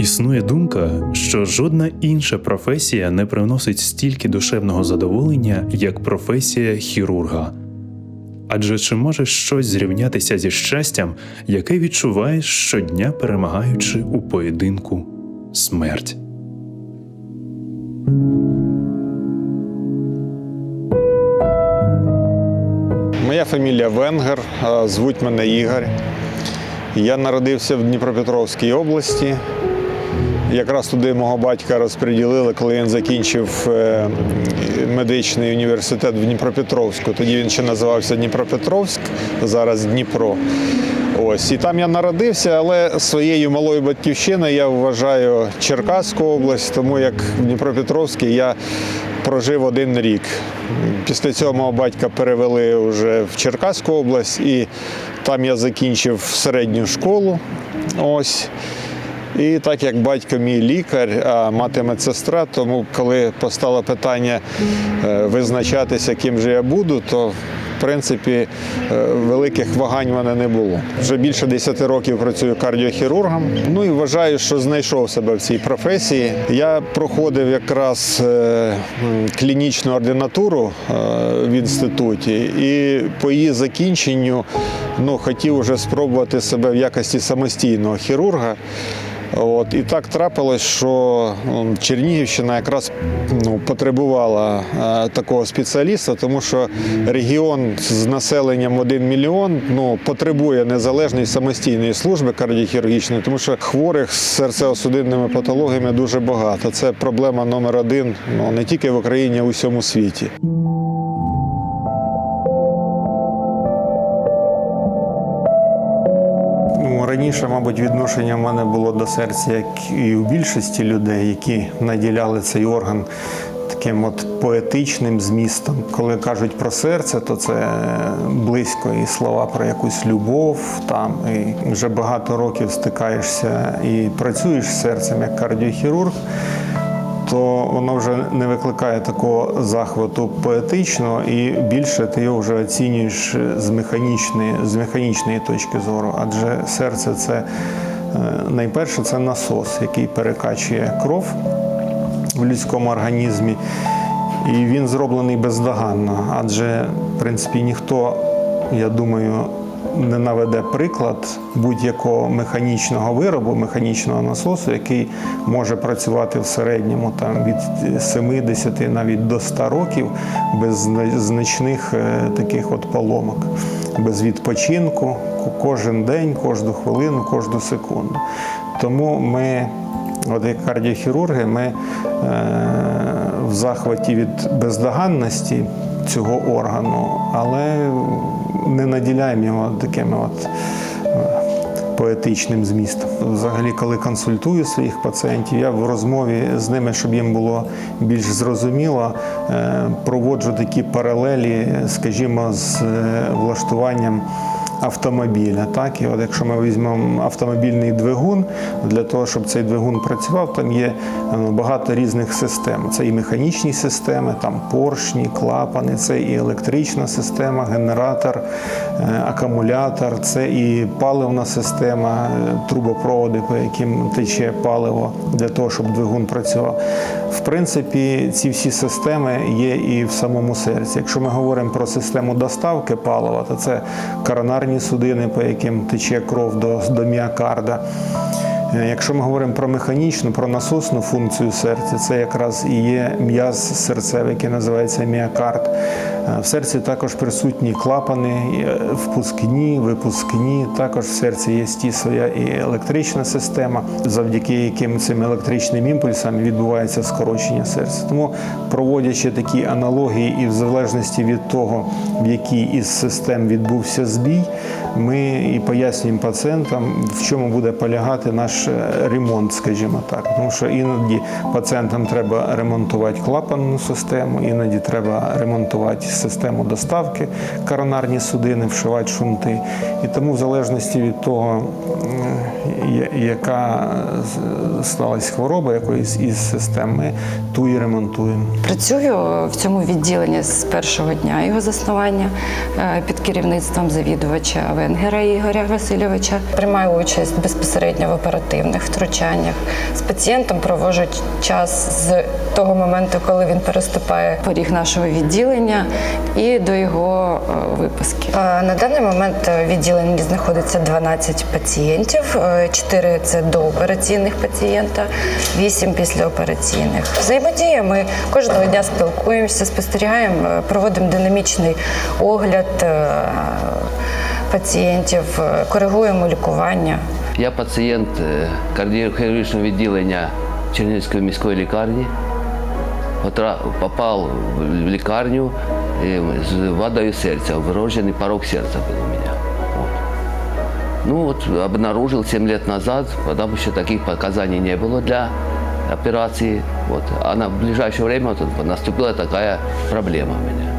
Існує думка, що жодна інша професія не приносить стільки душевного задоволення, як професія хірурга. Адже чи може щось зрівнятися зі щастям, яке відчуваєш щодня, перемагаючи у поєдинку смерть? Моя фамілія Венгер, звуть мене Ігор. Я народився в Дніпропетровській області. Якраз туди мого батька розподілили, коли він закінчив е, медичний університет в Дніпропетровську. Тоді він ще називався Дніпропетровськ, зараз Дніпро. Ось і там я народився, але своєю малою батьківщиною я вважаю Черкаську область, тому як в Дніпропетровській я прожив один рік. Після цього мого батька перевели вже в Черкаську область, і там я закінчив середню школу. Ось. І так як батько мій лікар, а мати медсестра, тому коли постало питання е, визначатися, ким же я буду, то в принципі е, великих вагань в мене не було. Вже більше 10 років працюю кардіохірургом. Ну і вважаю, що знайшов себе в цій професії. Я проходив якраз е, клінічну ординатуру в інституті, і по її закінченню ну, хотів вже спробувати себе в якості самостійного хірурга. От і так трапилось, що Чернігівщина якраз ну, потребувала е, такого спеціаліста, тому що регіон з населенням 1 мільйон ну, потребує незалежної самостійної служби кардіохірургічної, тому що хворих з серцево-судинними патологіями дуже багато. Це проблема номер один ну, не тільки в Україні, а й у всьому світі. Раніше, мабуть, відношення в мене було до серця, як і у більшості людей, які наділяли цей орган таким от поетичним змістом. Коли кажуть про серце, то це близько і слова про якусь любов. Там і вже багато років стикаєшся і працюєш з серцем як кардіохірург то воно вже не викликає такого захвату поетичного, і більше ти його вже оцінюєш з механічної, з механічної точки зору. Адже серце це е, найперше це насос, який перекачує кров в людському організмі. І він зроблений бездоганно, адже в принципі ніхто, я думаю, не наведе приклад будь-якого механічного виробу, механічного насосу, який може працювати в середньому там від 70 навіть до 100 років без значних е, таких от поломок, без відпочинку, кожен день, кожну хвилину, кожну секунду. Тому ми, от як кардіохірурги, ми е, в захваті від бездоганності цього органу, але не наділяємо його такими от е, поетичним змістом. Взагалі, коли консультую своїх пацієнтів, я в розмові з ними, щоб їм було більш зрозуміло, е, проводжу такі паралелі, скажімо, з е, влаштуванням автомобіля. Так, і от якщо ми візьмемо автомобільний двигун, для того, щоб цей двигун працював, там є е, багато різних систем. Це і механічні системи, там поршні, клапани, це і електрична система, генератор, е, акумулятор, це і паливна система, е, трубопроводи, по яким тече паливо для того, щоб двигун працював. В принципі, ці всі системи є і в самому серці. Якщо ми говоримо про систему доставки палива, то це коронарні судини, по яким тече кров до, до міокарда. Е, Якщо ми говоримо про механічну, про насосну функцію серця, це якраз і є м'яз серцевий, який називається міокард. Е, В серці також присутні клапани, е, впускні, випускні. Також в серці є ті своя і електрична система, завдяки яким цим електричним імпульсам відбувається скорочення серця. Тому проводячи такі аналогії, і в залежності від того, в якій із систем відбувся збій, ми і пояснюємо пацієнтам, в чому буде полягати наш е, ремонт, скажімо так. Тому що іноді пацієнтам треба ремонтувати клапанну систему, іноді треба ремонтувати систему доставки коронарні судини, вшивати шунти. І тому, в залежності від того, яка сталася хвороба якоїсь із систем, ми ту і ремонтуємо. Працюю в цьому відділенні з першого дня його заснування е, під керівництвом завідувача Венгера Ігоря Васильовича. Приймаю участь безпосередньо в оперативних втручаннях. З пацієнтом проводжу час з того моменту, коли він переступає поріг нашого відділення, і до його е, виписки. Е, На даний момент в відділенні знаходиться 12 пацієнтів, 4 – це доопераційних пацієнта, 8 післяопераційних. Взаємодія ми кожного дня спілкуємося, спостерігаємо, е, проводимо динамічний огляд е, пацієнтів, е, коригуємо лікування. Я пацієнт е, кардіохірургічного відділення Чернігівської міської лікарні Отра- Попав в лікарню е, з вадою серця, вродженный порог сердца был у меня. Вот. Ну вот обнаружил 7 лет назад, потому что таких показаний не было для операции. Вот. А на ближайшее время вот, наступила такая проблема у меня.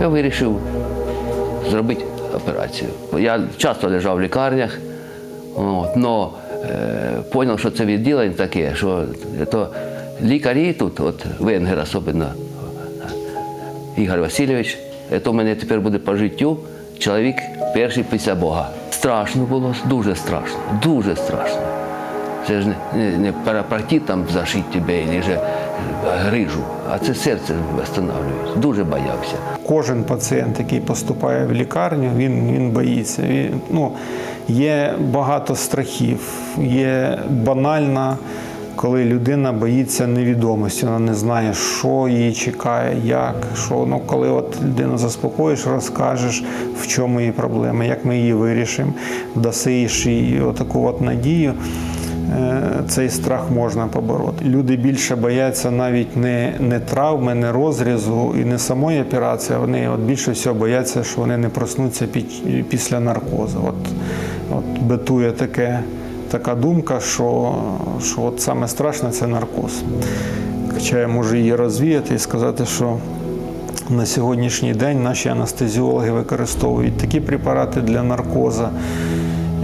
Я вирішив зробити операцію. Я часто лежав в лікарнях, от, но е, поняв, що це відділення таке, що то лікарі тут, от Венгер особливо, Ігор Васильович, це у мене тепер буде по життю чоловік перший після Бога. Страшно було, дуже страшно, дуже страшно. Це ж не, не, парапартит там зашить тебе, або же грижу, а це серце встановлюється. Дуже боявся. Кожен пацієнт, який поступає в лікарню, він, він боїться. Він, ну, є багато страхів, є банальна, коли людина боїться невідомості, вона не знає, що її чекає, як, що. Ну, коли от людину заспокоїш, розкажеш, в чому її проблема, як ми її вирішимо, дасиш їй отаку от надію. Е, цей страх можна побороти. Люди більше бояться навіть не, не травми, не розрізу і не самої операції. Вони от більше всього бояться, що вони не проснуться під, після наркозу. От, от битує таке, така думка, що, що от саме страшне це наркоз. Хоча я можу її розвіяти і сказати, що на сьогоднішній день наші анестезіологи використовують такі препарати для наркоза,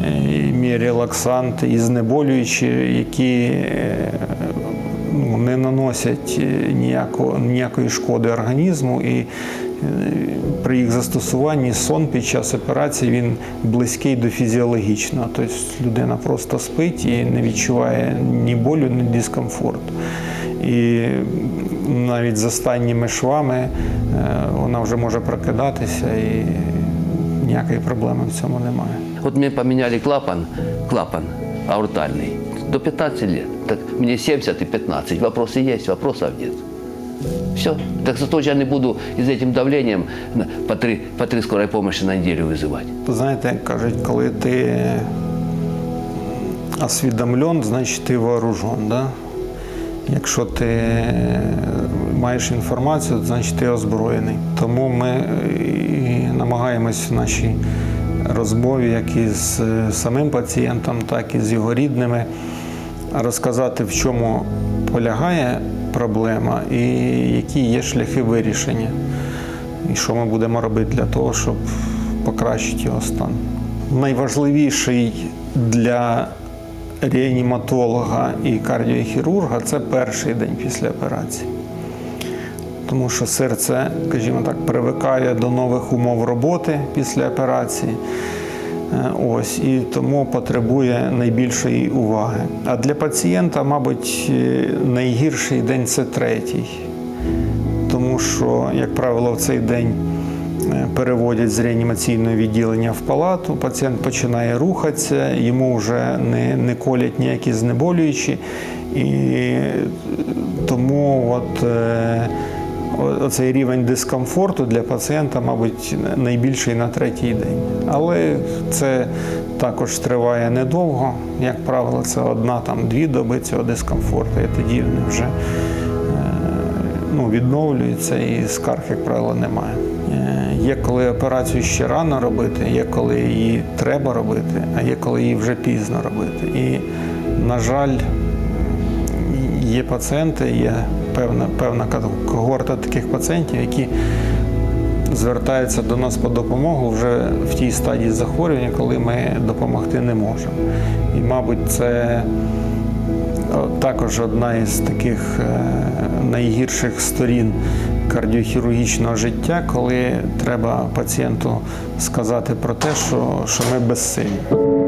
і мірелаксанти і знеболюючі, які е, ну, не наносять е, ніякого, ніякої шкоди організму. І е, при їх застосуванні сон під час операції він близький до фізіологічного. Тобто людина просто спить і не відчуває ні болю, ні дискомфорту. І навіть з останніми швами е, вона вже може прокидатися і ніякої проблеми в цьому немає. Вот мне поменяли клапан, клапан аортальный до 15 лет. Так мне 70 и 15. Вопросы есть, вопросов нет. Все. Так зато я не буду из этим давлением на- по три, по три скорой помощи на неделю вызывать. Знаєте, як кажуть, коли ти освідомлен, значить ти вооружен. Да? Якщо ти маєш інформацію, значить ти озброєний. Тому ми е, і намагаємось в нашій розмові, як із е, самим пацієнтом, так і з його рідними, розказати, в чому полягає проблема і які є шляхи вирішення. І що ми будемо робити для того, щоб покращити його стан. Найважливіший для реаніматолога і кардіохірурга це перший день після операції. Тому що серце, скажімо так, привикає до нових умов роботи після операції. Е, Ось і тому потребує найбільшої уваги. А для пацієнта, мабуть, е, найгірший день це третій тому що, як правило, в цей день е, переводять з реанімаційного відділення в палату, пацієнт починає рухатися, йому вже не, не колять ніякі знеболюючі, і тому от, оцей рівень дискомфорту для пацієнта, мабуть, найбільший на третій день. Але це також триває недовго. Як правило, це одна там дві доби цього дискомфорту, і тоді вони вже ну, відновлюється і скарг, як правило, немає. Е, Є коли операцію ще рано робити, є коли її треба робити, а є коли її вже пізно робити. І, на жаль, є пацієнти, є певна, певна когорта таких пацієнтів, які звертаються до нас по допомогу вже в тій стадії захворювання, коли ми допомогти не можемо. І, мабуть, це також одна із таких е, найгірших сторін кардіохірургічного життя, коли треба пацієнту сказати про те, що, що ми безсилі.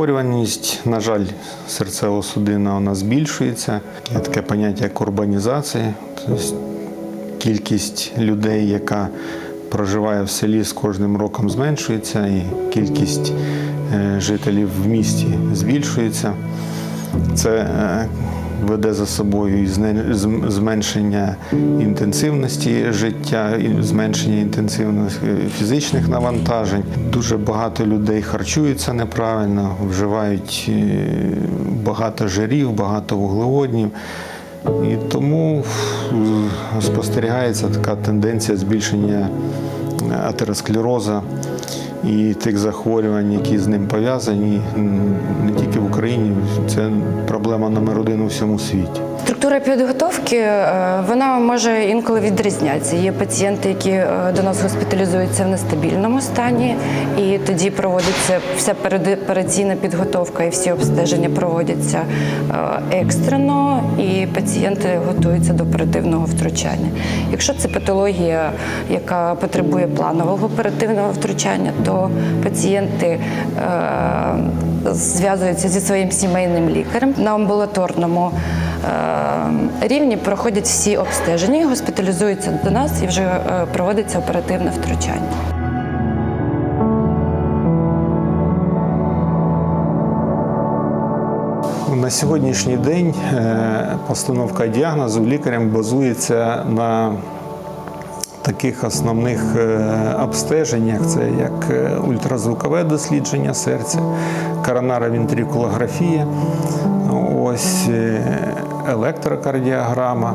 Захворюваність, на жаль, серцево-судинна у нас збільшується. Є таке поняття як урбанізація, тобто кількість людей, яка проживає в селі, з кожним роком зменшується, і кількість е, жителів в місті збільшується. Це е, веде за собою і зменшення інтенсивності життя, і зменшення інтенсивності фізичних навантажень. Дуже багато людей харчуються неправильно, вживають е, багато жирів, багато вуглеводнів. І тому е, спостерігається така тенденція збільшення атеросклероза і тих захворювань, які з ним пов'язані, не тільки в Україні, це проблема номер один у всьому світі. Структура підготовки е, вона може інколи відрізнятися. Є пацієнти, які е, до нас госпіталізуються в нестабільному стані, і тоді проводиться вся передопераційна підготовка і всі обстеження проводяться е, екстрено, і пацієнти готуються до оперативного втручання. Якщо це патологія, яка потребує планового оперативного втручання, то пацієнти зв'язуються зі своїм сімейним лікарем на амбулаторному рівні проходять всі обстеження, госпіталізуються до нас і вже е, проводиться оперативне втручання. На сьогоднішній день е, постановка діагнозу лікарем базується на таких основних е, обстеженнях: це як е, ультразвукове дослідження серця, коронара-вентрикулографія, ось е, електрокардіограма.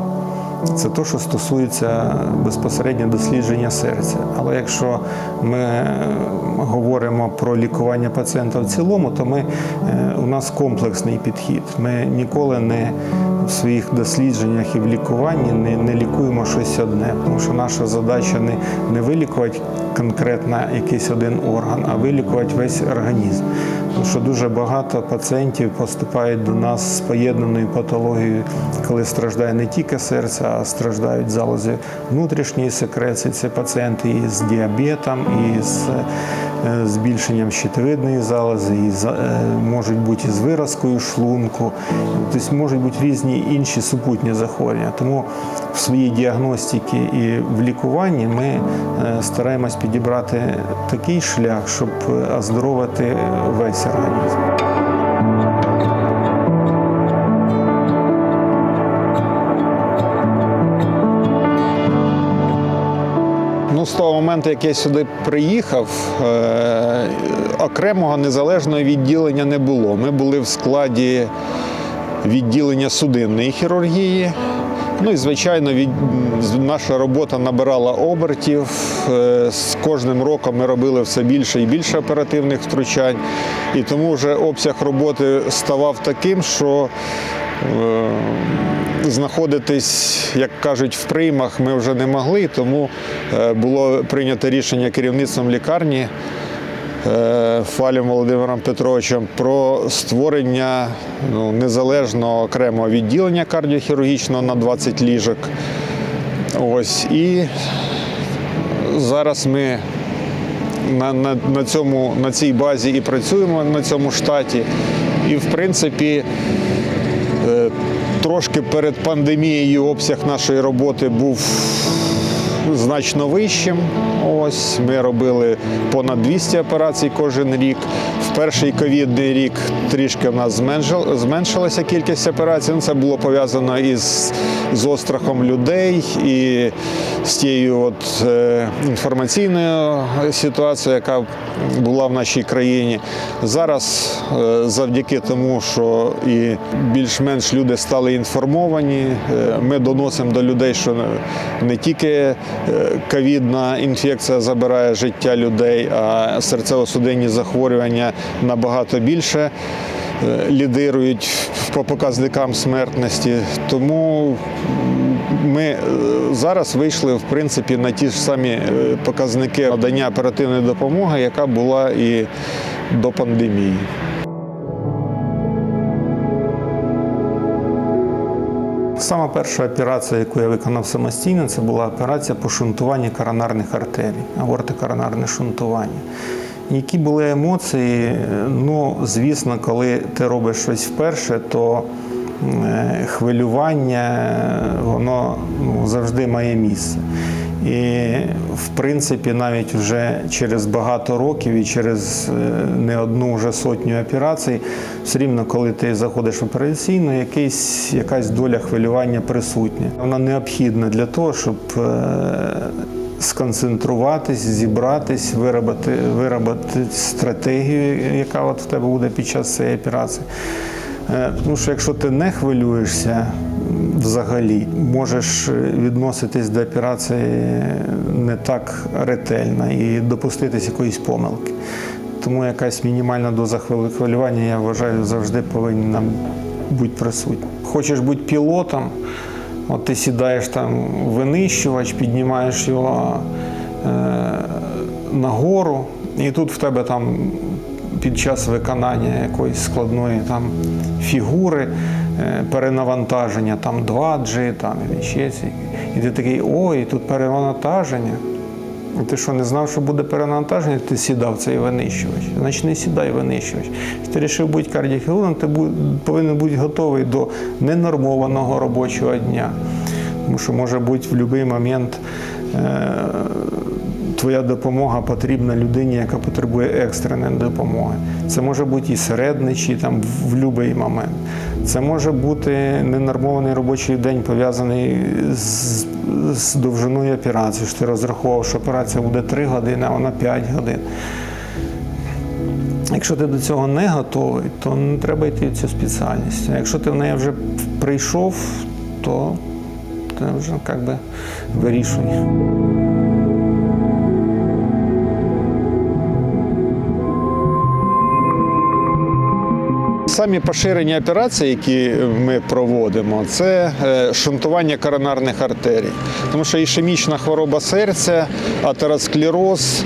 Це те, що стосується безпосередньо дослідження серця. Але якщо ми е, говоримо про лікування пацієнта в цілому, то ми, е, у нас комплексний підхід. Ми ніколи не в своїх дослідженнях і в лікуванні не, не лікуємо щось одне, тому що наша задача не, не вилікувати конкретно якийсь один орган, а вилікувати весь організм. Тому що дуже багато пацієнтів поступають до нас з поєднаною патологією, коли страждає не тільки серце, а страждають залози внутрішньої секреції. Це пацієнти і з діабетом, і з е, збільшенням щитовидної залози, і е, можуть бути і з виразкою шлунку, тобто можуть бути різні інші супутні захворювання. Тому в своїй діагностиці і в лікуванні ми е, стараємось підібрати такий шлях, щоб е, оздоровити весь організм. Ну, з того моменту, як я сюди приїхав, е, окремого незалежного відділення не було. Ми були в складі відділення судинної хірургії. Ну і звичайно, від, наша робота набирала обертів. Е, З кожним роком ми робили все більше і більше оперативних втручань. І тому вже обсяг роботи ставав таким, що е, знаходитись, як кажуть, в приймах ми вже не могли, тому е, було прийнято рішення керівництвом лікарні е, Фалем Володимиром Петровичем про створення ну, незалежного окремого відділення кардіохірургічного на 20 ліжок. Ось і зараз ми на, на, на, цьому, на цій базі і працюємо на цьому штаті. І в принципі, е, трошки перед пандемією обсяг нашої роботи був значно вищим. Ось ми робили понад 200 операцій кожен рік. Перший ковідний рік трішки в нас зменшил- зменшилася кількість операцій. Ну, Це було пов'язано із з острахом людей і з тією от, е, інформаційною ситуацією, яка була в нашій країні. Зараз, е, завдяки тому, що і більш-менш люди стали інформовані, е, ми доносимо до людей, що не- тільки ковідна інфекція забирає життя людей, а серцево-судинні захворювання набагато більше е, лідирують по показникам смертності. Тому ми е, зараз вийшли в принципі на ті ж самі е, показники надання оперативної допомоги, яка була і до пандемії. Сама перша операція, яку я виконав самостійно, це була операція по шунтуванню коронарних артерій, аортокоронарне шунтування. Які були емоції? Ну, звісно, коли ти робиш щось вперше, то е, хвилювання воно ну, завжди має місце. І в принципі, навіть вже через багато років і через е, не одну вже сотню операцій, все рівно, коли ти заходиш в операційну, якийсь, якась доля хвилювання присутня. Вона необхідна для того, щоб е, сконцентруватись, зібратись, виробити, виробити стратегію, яка от в тебе буде під час цієї операції. Е, Тому що якщо ти не хвилюєшся взагалі, можеш відноситись до операції не так ретельно і допуститись якоїсь помилки. Тому якась мінімальна доза хвилювання, я вважаю, завжди повинна бути присутня. Хочеш бути пілотом, от ти сідаєш там винищувач, піднімаєш його е, нагору, і тут в тебе там під час виконання якоїсь складної там фігури, е, перенавантаження, там 2G, там і ще. І ти такий, ой, тут перенавантаження. Ти що не знав, що буде перенавантаження, ти сідав цей винищувач. Значить, не сідай винищувач. Якщо ти вирішив бути кардіохірургом, ти повинен бути готовий до ненормованого робочого дня. Тому що може бути в будь-який момент е, твоя допомога потрібна людині, яка потребує екстреної допомоги. Це може бути і середнич, і там в будь-який момент. Це може бути ненормований робочий день, пов'язаний з, з довжиною операції. Що ти розраховував, що операція буде 3 години, а вона 5 годин. Якщо ти до цього не готовий, то не треба йти в цю спеціальність. А якщо ти в неї вже прийшов, то ти вже як би вирішуй. Самі поширені операції, які ми проводимо, це е, шунтування коронарних артерій. Тому що ішемічна хвороба серця, атеросклероз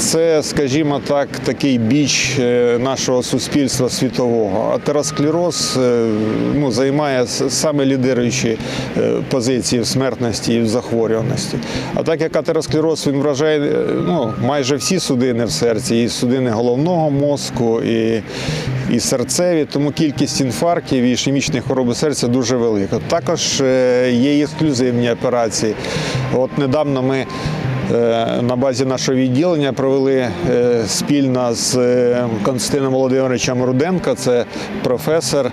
це, скажімо так, такий біч е, нашого суспільства світового. Атеросклероз е, ну, займає саме лідируючі е, позиції в смертності і в захворюваності. А так як атеросклероз він вражає ну, майже всі судини в серці, і судини головного мозку, і і серцеві, тому кількість інфарктів і ішемічних хвороби серця дуже велика. Також є ексклюзивні операції. От недавно ми на базі нашого відділення провели е, спільно з е, Константином Володимировичем Руденко, це професор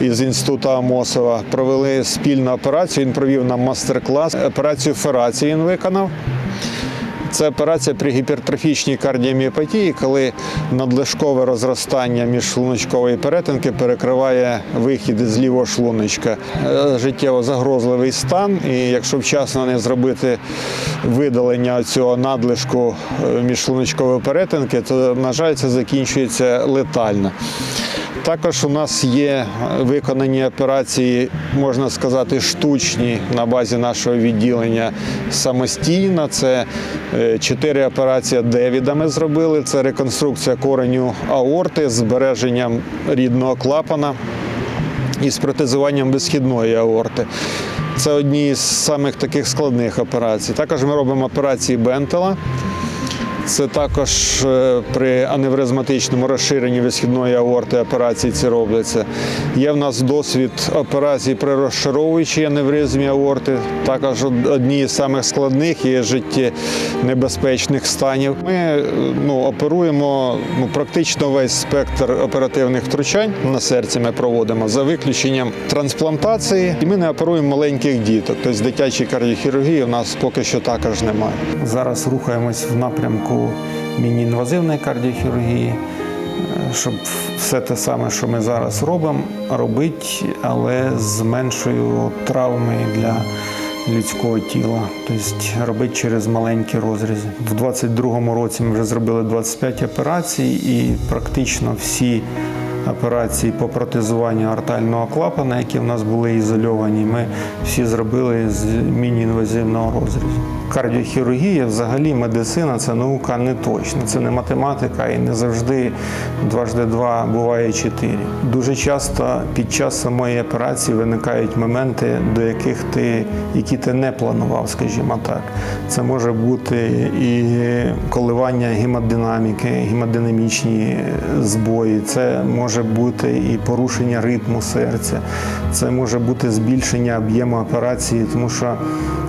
із інституту Амосова. Провели спільну операцію. Він провів нам мастер-клас. Операцію ферації він виконав. Це операція при гіпертрофічній кардіоміопатії, коли надлишкове розростання міжшлуночкової перетинки перекриває вихід з лівого шлуночка. Е, Життєво загрозливий стан, і якщо вчасно не зробити видалення цього надлишку е, міжшлуночкової перетинки, то, на жаль, це закінчується летально. Також у нас є виконані операції, можна сказати, штучні на базі нашого відділення самостійно. Це е, чотири операції Девіда ми зробили. Це реконструкція кореню аорти з збереженням рідного клапана і з протезуванням безхідної аорти. Це одні з самих таких складних операцій. Також ми робимо операції Бентела. Це також е, при аневризматичному розширенні висхідної аорти операції ці робляться. Є в нас досвід операцій при розшаровуючій аневризмі аорти, також од- одні з самих складних і життєнебезпечних станів. Ми е, ну, оперуємо ну, практично весь спектр оперативних втручань на серці ми проводимо за виключенням трансплантації. І ми не оперуємо маленьких діток. Тобто дитячої кардіохірургії у нас поки що також немає. Зараз рухаємось в напрямку міні-інвазивної кардіохірургії, е, щоб все те саме, що ми зараз робимо, робити, але з меншою травмою для людського тіла, тобто робити через маленькі розрізи. В 22-му році ми вже зробили 25 операцій, і практично всі операції по протезуванню артального клапана, які в нас були ізольовані, ми всі зробили з міні-інвазивного розрізу. Кардіохірургія, взагалі, медицина це наука не точна, це не математика і не завжди дважди два буває чотири. Дуже часто під час самої операції виникають моменти, до яких ти, які ти не планував, скажімо так. Це може бути і коливання гемодинаміки, гемодинамічні збої, це може бути і порушення ритму серця, це може бути збільшення об'єму операції, тому що,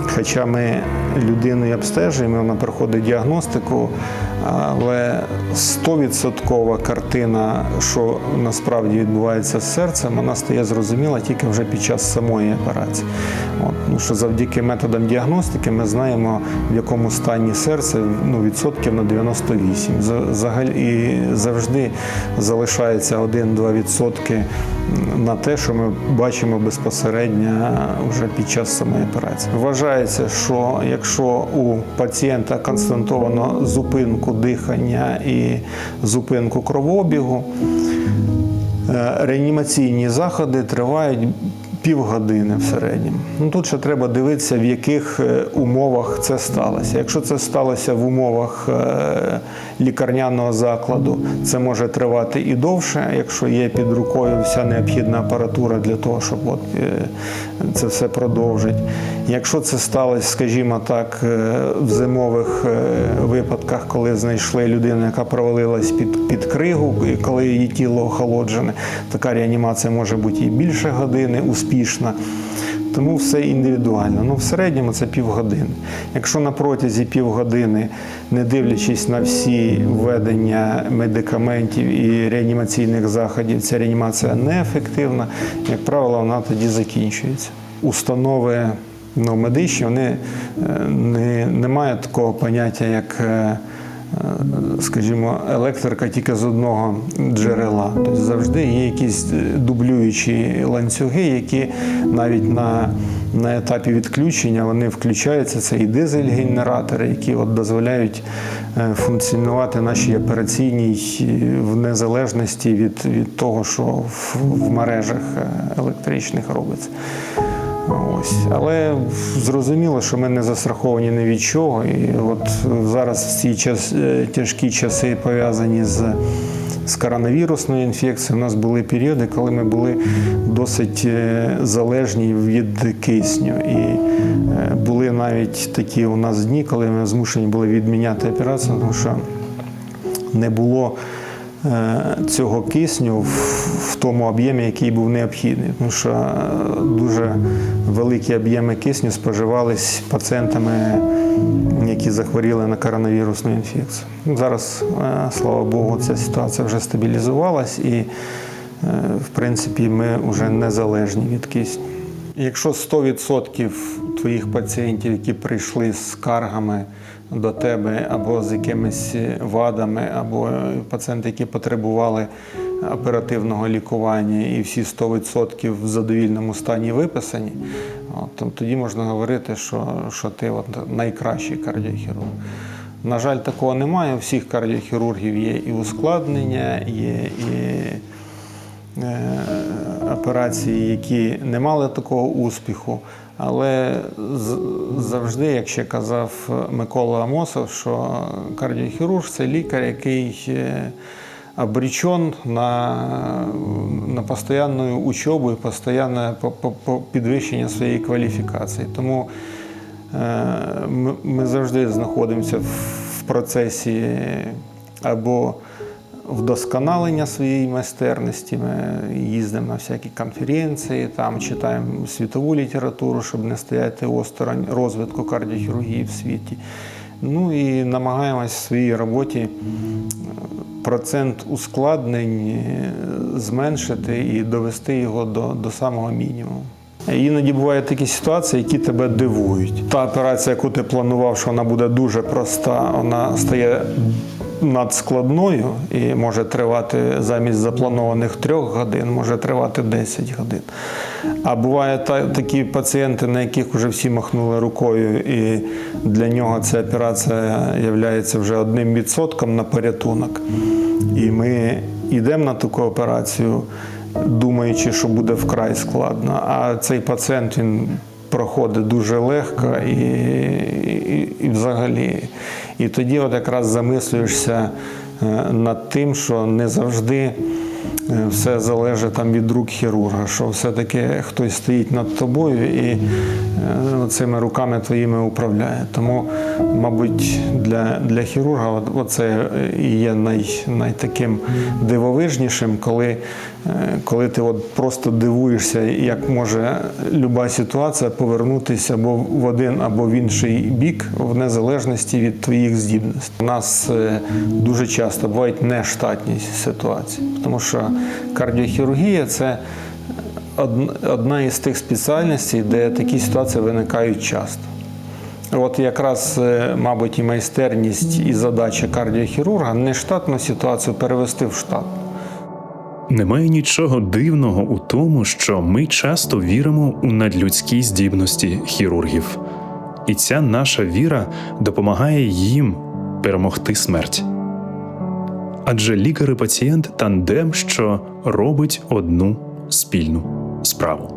хоча ми людину обстежуємо, вона проходить діагностику, але 100% картина, що насправді відбувається з серцем, вона стає зрозуміла тільки вже під час самої операції. От, ну, що завдяки методам діагностики ми знаємо, в якому стані серце ну, відсотків на 98. Взагалі завжди залишається 1-2 відсотки на те, що ми бачимо безпосередньо вже під час самої операції. Вважається, що якщо у пацієнта констатовано зупинку дихання і зупинку кровообігу, Е, Реанімаційні заходи тривають півгодини в середньому. Ну, тут ще треба дивитися, в яких е, умовах це сталося. Якщо це сталося в умовах е, лікарняного закладу, це може тривати і довше, якщо є під рукою вся необхідна апаратура для того, щоб от, е, це все продовжити. Якщо це сталося, скажімо так, в зимових випадках, коли знайшли людину, яка провалилась під, під кригу, коли її тіло охолоджене, така реанімація може бути і більше години, успішна. Тому все індивідуально. Ну, в середньому це півгодини. Якщо на протязі півгодини, не дивлячись на всі введення медикаментів і реанімаційних заходів, ця реанімація неефективна, як правило, вона тоді закінчується. Установи ну, медичні вони е, не, не мають такого поняття, як. Скажімо, електрика тільки з одного джерела. Тобто завжди є якісь дублюючі ланцюги, які навіть на, на етапі відключення вони включаються. Це і дизель-генератори, які от дозволяють е, функціонувати нашій операційній е, в незалежності від, від того, що в, в мережах е, електричних робиться. Ось. Але зрозуміло, що ми не застраховані ні від чого. І от зараз в ці час, е, тяжкі часи пов'язані з, з коронавірусною інфекцією, у нас були періоди, коли ми були досить е, залежні від кисню. І е, були навіть такі у нас дні, коли ми змушені були відміняти операцію, тому що не було цього кисню в, тому об'ємі, який був необхідний. Тому що е, дуже великі об'єми кисню споживались пацієнтами, які захворіли на коронавірусну інфекцію. Ну, Зараз, е, слава Богу, ця ситуація вже стабілізувалась і, е, в принципі, ми вже незалежні від кисню. Якщо 100% твоїх пацієнтів, які прийшли з скаргами до тебе або з якимись вадами, або пацієнти, які потребували оперативного лікування, і всі 100% в задовільному стані виписані, от, то тоді можна говорити, що, що ти от найкращий кардіохірург. На жаль, такого немає. У всіх кардіохірургів є і ускладнення, є і е, операції, які не мали такого успіху. Але завжди, як ще казав Микола Амосов, що кардіохірург це лікар, який е, обречен на, на постійну учобу і постійне по- по- по- підвищення своєї кваліфікації. Тому Е, ми завжди знаходимося в процесі або вдосконалення своєї майстерності. Ми їздимо на всякі конференції, там читаємо світову літературу, щоб не стояти осторонь розвитку кардіохірургії в світі. Ну і намагаємось в своїй роботі е, процент ускладнень е, зменшити і довести його до, до самого мінімуму. Іноді бувають такі ситуації, які тебе дивують. Та операція, яку ти планував, що вона буде дуже проста, вона стає надскладною і може тривати замість запланованих трьох годин, може тривати 10 годин. А бувають такі пацієнти, на яких вже всі махнули рукою, і для нього ця операція є вже одним відсотком на порятунок. І ми йдемо на таку операцію, думаючи, що буде вкрай складно. А цей пацієнт він проходить дуже легко і, і, і взагалі. І тоді от якраз замислюєшся е, над тим, що не завжди е, все залежить там від рук хірурга, що все-таки хтось стоїть над тобою і цими руками твоїми управляє. Тому, мабуть, для, для хірурга і є най, найтаким дивовижнішим, коли, е, коли ти от просто дивуєшся, як може люба ситуація повернутися або в один, або в інший бік, в незалежності від твоїх здібностей. У нас е, дуже часто бувають нештатні ситуації, тому що кардіохірургія це одна із тих спеціальностей, де такі ситуації виникають часто. От якраз, е, мабуть, і майстерність, і задача кардіохірурга нештатну ситуацію перевести в штат. Немає нічого дивного у тому, що ми часто віримо у надлюдські здібності хірургів, і ця наша віра допомагає їм перемогти смерть. Адже лікар і пацієнт тандем, що робить одну спільну справу.